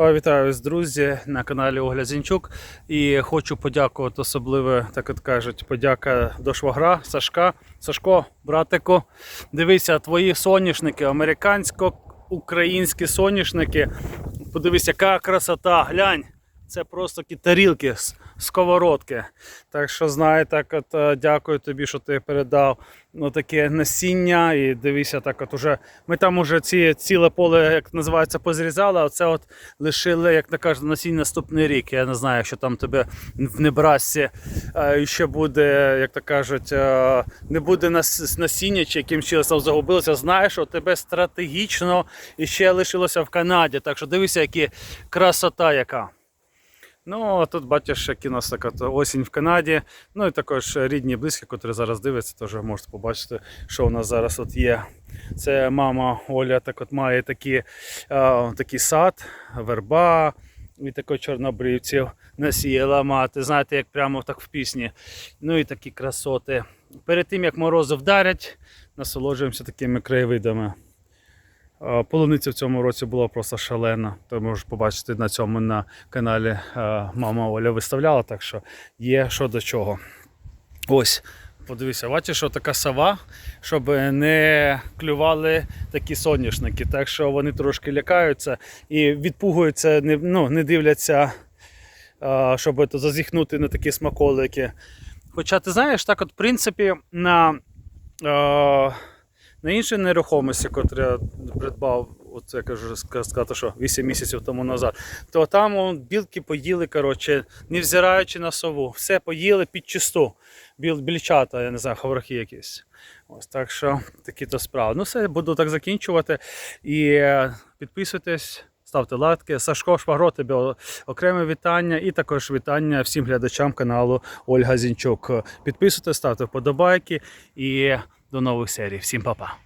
Вітаю вас, друзі, на каналі Огляд Зінчук. І хочу подякувати особливо, так от кажуть, подяка до швагра Сашка. Сашко, братику, дивися, твої соняшники, американсько-українські соняшники. Подивись, яка красота, глянь. Це просто такі тарілки сковородки. Так що знай, так от е, дякую тобі, що ти передав ну, таке насіння. І дивися, так от уже ми там уже ці ціле поле, як називається, позрізали, а це от лишили, як на кажуть, насіння наступний рік. Я не знаю, що там тебе в Небрасці е, ще буде, як то кажуть, е, не буде нас- насіння чи яким чином там загубилося. Знаєш, що тебе стратегічно і ще лишилося в Канаді. Так що дивися, які красота яка. Ну, а тут бачиш, як у нас така осінь в Канаді. Ну і також рідні близькі, котрі зараз дивляться, теж можете побачити, що у нас зараз от є. Це мама Оля так от має такі, е, такий сад, верба і такої чорнобривців насіяла мати. Знаєте, як прямо так в пісні. Ну і такі красоти. Перед тим як морози вдарять, насолоджуємося такими краєвидами. Е, Полуниця в цьому році була просто шалена. То можеш побачити на цьому на каналі е, мама Оля виставляла, так що є що до чого. Ось, подивися, бачиш, що така сова, щоб не клювали такі соняшники. Так що вони трошки лякаються і відпугуються, не, ну, не дивляться, е, щоб то зазіхнути на такі смаколики. Хоча ти знаєш, так от, в принципі, на. На іншій нерухомості, котру я придбав, оце я кажу сказати, що 8 місяців тому назад, то там он, білки поїли, коротше, невзираючи на сову. Все поїли під чисту. Біл, більчата, я не знаю, хаврахи якісь. Ось так що такі то справи. Ну, все, буду так закінчувати. І е, підписуйтесь. Ставте лайки. Сашко Шпагро, тобі окреме вітання і також вітання всім глядачам каналу Ольга Зінчук. Підписуйтесь, ставте вподобайки і до нових серій. Всім па-па.